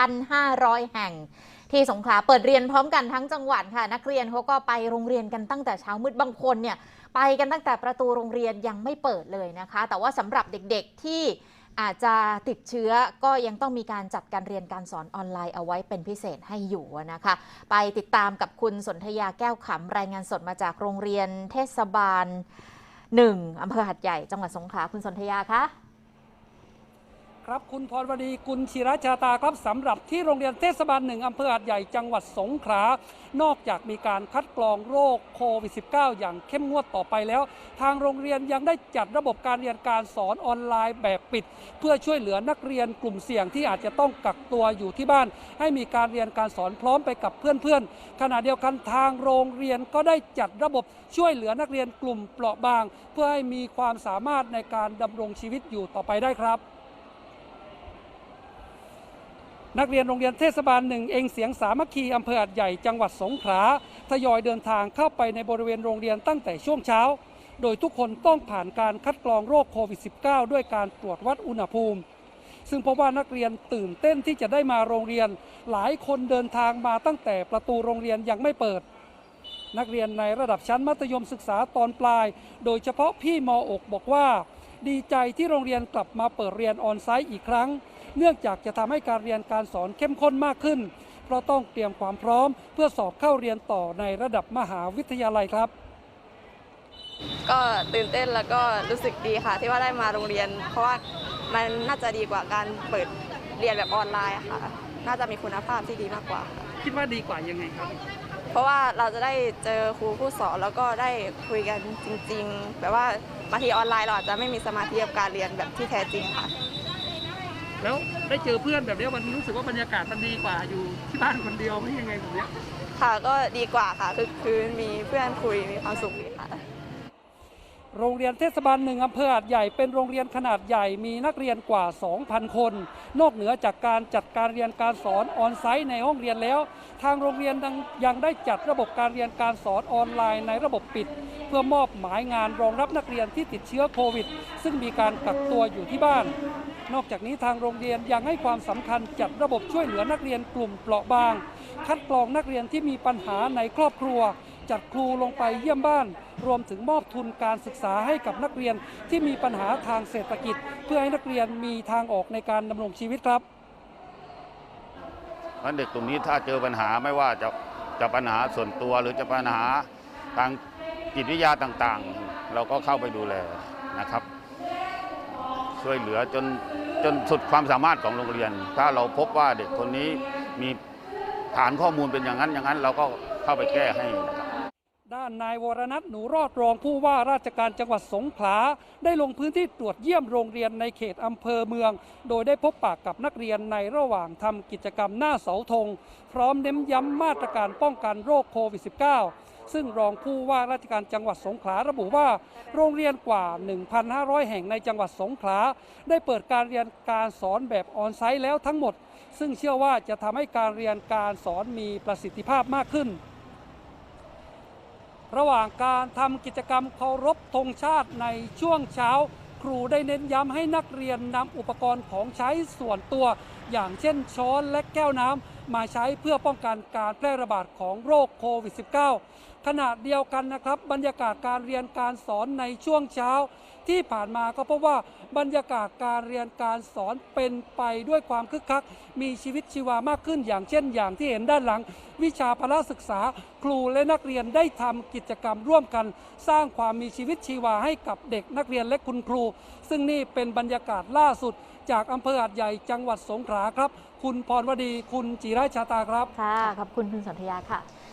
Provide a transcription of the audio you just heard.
1,500 แห่ง ที่สงขลาเปิดเรียนพร้อมกันทั้งจังหวัดค่ะ นักเรียนเขาก็ไปโรงเรียนกันตั้งแต่เช้ามืดบางคนเนี่ยไปกันตั้งแต่ประตูโรงเรียนยังไม่เปิดเลยนะคะ แต่ว่าสำหรับเด็กๆที่อาจจะติดเชื้อก็ยังต้องมีการจัดการเรียนการสอนออนไลน์เอาไว้เป็นพิเศษให้อยู่นะคะ ไปติดตามกับคุณสนธยาแก้วขำรายงานสดมาจากโรงเรียนเทศบาลหนึ่งอำเภอหัดใหญ่จังหวัดสงขลาคุณสนธยาคะ ครับคุณพรวดีกุลชิระชาตาครับสำหรับที่โรงเรียนเทศบาลหนึ่งอำเภอหาดใหญ่จังหวัดสงขลานอกจากมีการคัดกรองโรคโควิด -19 อย่างเข้มงวดต่อไปแล้ว ทางโรงเรียนยังได้จัดระบบการเรียนการสอนออนไลน์แบบปิด เพื่อช่วยเหลือนักเรียนกลุ่มเสี่ยงที่อาจจะต้องกักตัวอยู่ที่บ้าน ให้มีการเรียนการสอนพร้อมไปกับเพื่อนๆขณะเดียวกันทางโรงเรียนก็ได้จัดระบบช่วยเหลือนักเรียนกลุ่มเปราะบาง เพื่อให้มีความสามารถในการดำรงชีวิตอยู่ต่อไปได้ครับ นักเรียนโรงเรียนเทศบาลหนึ่งเองเสียงสามัคคีอำเภอหัดใหญ่จังหวัดสงขลาทยอยเดินทางเข้าไปในบริเวณโรงเรียนตั้งแต่ช่วงเช้า โดยทุกคนต้องผ่านการคัดกรองโรคโควิด -19 ด้วยการตรวจวัดอุณหภูมิ ซึ่งพบว่านักเรียนตื่นเต้นที่จะได้มาโรงเรียน หลายคนเดินทางมาตั้งแต่ประตูโรงเรียนยังไม่เปิด นักเรียนในระดับชั้นมัธยมศึกษาตอนปลาย โดยเฉพาะพี่มอกบอกว่า ดีใจที่โรงเรียนกลับมาเปิดเรียนออนไซต์อีกครั้ง เนื่องจากจะทำให้การเรียนการสอนเข้มข้นมากขึ้น เพราะต้องเตรียมความพร้อม เพื่อสอบเข้าเรียนต่อในระดับมหาวิทยาลัยครับ ก็ตื่นเต้นแล้วก็รู้สึกดีค่ะ ที่ว่าได้มาโรงเรียน เพราะว่ามันน่าจะดีกว่าการเปิดเรียนแบบออนไลน์อะค่ะ น่าจะมีคุณภาพที่ดีมากกว่าค่ะคิดว่าดีกว่ายังไงครับ เพราะว่าเราจะได้เจอครูผู้สอนแล้วก็ได้คุยกันจริง ๆ แบบว่าบางทีออนไลน์เราอาจจะไม่มีสมาธิกับการเรียนแบบที่แท้จริงค่ะ แล้วได้เจอเพื่อนแบบนี้มันรู้สึกว่าบรรยากาศมันดีกว่าอยู่ที่บ้านคนเดียวไม่ยังไงแบบเนี้ย ค่ะก็ดีกว่าค่ะคือคืนมีเพื่อนคุยมีความสุขดีค่ะ โรงเรียนเทศบาลหนึ่งอำเภอหาดใหญ่เป็นโรงเรียนขนาดใหญ่มีนักเรียนกว่า 2,000 คน นอกเหนือจากการจัดการเรียนการสอนออนไซต์ในห้องเรียนแล้ว ทางโรงเรียนยังยังได้จัดระบบการเรียนการสอนออนไลน์ในระบบปิด เพื่อมอบหมายงานรองรับนักเรียนที่ติดเชื้อโควิด ซึ่งมีการกักตัวอยู่ที่บ้าน นอกจากนี้ทางโรงเรียนยังให้ความสำคัญจัดระบบช่วยเหลือนักเรียนกลุ่มเปราะบาง คัดกรองนักเรียนที่มีปัญหาในครอบครัว จัดครูลงไปเยี่ยมบ้าน รวมถึงมอบทุนการศึกษาให้กับนักเรียนที่มีปัญหาทางเศรษฐกิจ เพื่อให้นักเรียนมีทางออกในการดำรงชีวิตครับเพราะเด็กกลุ่มนี้ถ้าเจอปัญหาไม่ว่าจะจะปัญหาส่วนตัวหรือจะปัญหาทางจิตวิทยาต่างๆ เราก็เข้าไปดูแลนะครับ ช่วยเหลือจนจนสุดความสามารถของโรงเรียน ถ้าเราพบว่าเด็กคนนี้มีฐานข้อมูลเป็นอย่างนั้นอย่างนั้น เราก็เข้าไปแก้ให้นะครับ ด้านนายวรนัทหนูรอดรองผู้ว่าราชการจังหวัดสงขลาได้ลงพื้นที่ตรวจเยี่ยมโรงเรียนในเขตอำเภอเมือง โดยได้พบปากกับนักเรียนในระหว่างทำกิจกรรมหน้าเสาธง พร้อมเน้นย้ำมาตรการป้องกันโรคโควิด -19 ซึ่งรองผู้ว่าราชการจังหวัดสงขลาระบุว่า โรงเรียนกว่า 1,500 แห่งในจังหวัดสงขลาได้เปิดการเรียนการสอนแบบออนไซต์แล้วทั้งหมด ซึ่งเชื่อว่าจะทำให้การเรียนการสอนมีประสิทธิภาพมากขึ้น ระหว่างการทำกิจกรรมเคารพธงชาติในช่วงเช้า ครูได้เน้นย้ำให้นักเรียนนำอุปกรณ์ของใช้ส่วนตัว อย่างเช่นช้อนและแก้วน้ำ มาใช้เพื่อป้องกันการแพร่ระบาดของโรคโควิด -19 ขณะเดียวกันนะครับ บรรยากาศการเรียนการสอนในช่วงเช้า ที่ผ่านมาก็พบว่าบรรยากาศการเรียนการสอนเป็นไปด้วยความคึกคัก มีชีวิตชีวามากขึ้นอย่างเช่น อย่างที่เห็นด้านหลัง วิชาพละศึกษา ครูและนักเรียนได้ทำกิจกรรมร่วมกัน สร้างความมีชีวิตชีวาให้กับเด็กนักเรียนและคุณครู ซึ่งนี่เป็นบรรยากาศล่าสุด จากอำเภอหาดใหญ่จังหวัดสงขลาครับ คุณพรวดีคุณจิราชาตาครับ ค่ะ ขอบคุณคุณสนธยาค่ะ